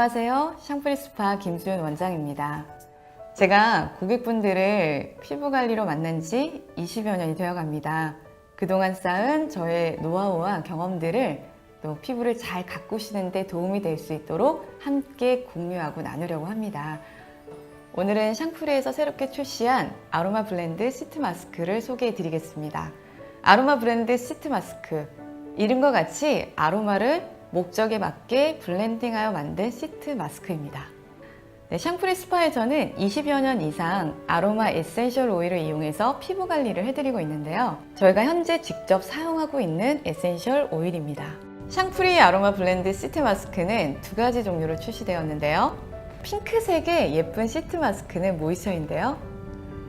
안녕하세요. 샹프리 스파 김수윤 원장입니다. 제가 고객분들을 피부 관리로 만난 지 20여 년이 되어 갑니다. 그동안 쌓은 저의 노하우와 경험들을 또 피부를 잘 가꾸시는데 도움이 될 수 있도록 함께 공유하고 나누려고 합니다. 오늘은 샹프리에서 새롭게 출시한 아로마 블렌드 시트 마스크를 소개해 드리겠습니다. 아로마 브랜드 시트 마스크. 이름과 같이 아로마를 목적에 맞게 블렌딩하여 만든 시트 마스크입니다. 네, 샹프리 스파에서는 20여 년 이상 아로마 에센셜 오일을 이용해서 피부 관리를 해드리고 있는데요. 저희가 현재 직접 사용하고 있는 에센셜 오일입니다. 샹프리 아로마 블렌드 시트 마스크는 두 가지 종류로 출시되었는데요. 핑크색의 예쁜 시트 마스크는 모이처인데요.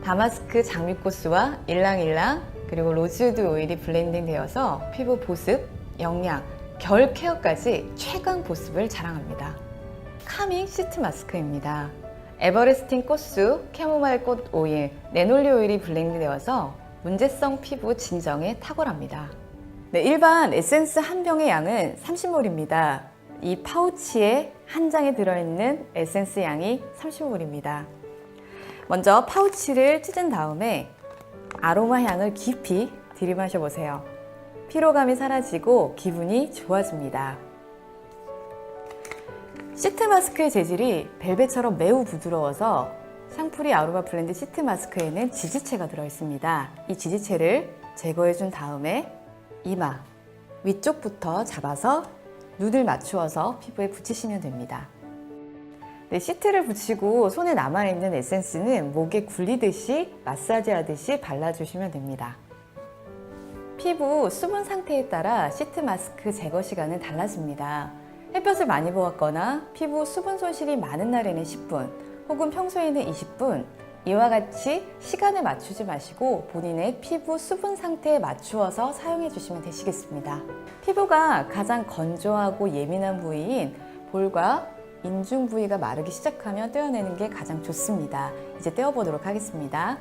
다마스크 장미꽃수와 일랑일랑 그리고 로즈우드 오일이 블렌딩 되어서 피부 보습, 영양, 결 케어까지 최강 보습을 자랑합니다. 카밍 시트 마스크입니다. 에버레스팅 꽃수, 캐모마일 꽃 오일, 네놀리 오일이 블렌딩 되어서 문제성 피부 진정에 탁월합니다. 네, 일반 에센스 한 병의 양은 30몰입니다. 이 파우치에 한 장에 들어있는 에센스 양이 30몰입니다. 먼저 파우치를 찢은 다음에 아로마 향을 깊이 들이마셔 보세요. 피로감이 사라지고 기분이 좋아집니다. 시트 마스크의 재질이 벨벳처럼 매우 부드러워서 샹프리 아로마 블렌드 시트 마스크에는 지지체가 들어있습니다. 이 지지체를 제거해 준 다음에 이마 위쪽부터 잡아서 눈을 맞추어서 피부에 붙이시면 됩니다. 네, 시트를 붙이고 손에 남아있는 에센스는 목에 굴리듯이 마사지 하듯이 발라주시면 됩니다. 피부 수분 상태에 따라 시트 마스크 제거 시간은 달라집니다. 햇볕을 많이 보았거나 피부 수분 손실이 많은 날에는 10분 혹은 평소에는 20분 이와 같이 시간을 맞추지 마시고 본인의 피부 수분 상태에 맞추어서 사용해 주시면 되시겠습니다. 피부가 가장 건조하고 예민한 부위인 볼과 인중 부위가 마르기 시작하면 떼어내는 게 가장 좋습니다. 이제 떼어보도록 하겠습니다.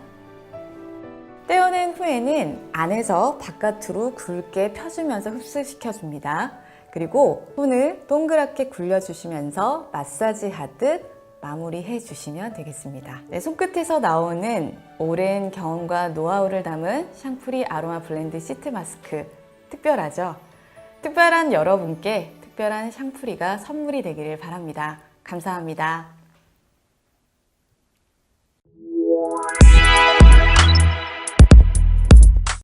떼어낸 후에는 안에서 바깥으로 굵게 펴주면서 흡수시켜줍니다. 그리고 손을 동그랗게 굴려주시면서 마사지 하듯 마무리해 주시면 되겠습니다. 네, 손끝에서 나오는 오랜 경험과 노하우를 담은 샹프리 아로마 블렌드 시트 마스크 특별하죠? 특별한 여러분께 특별한 샹프리가 선물이 되기를 바랍니다. 감사합니다.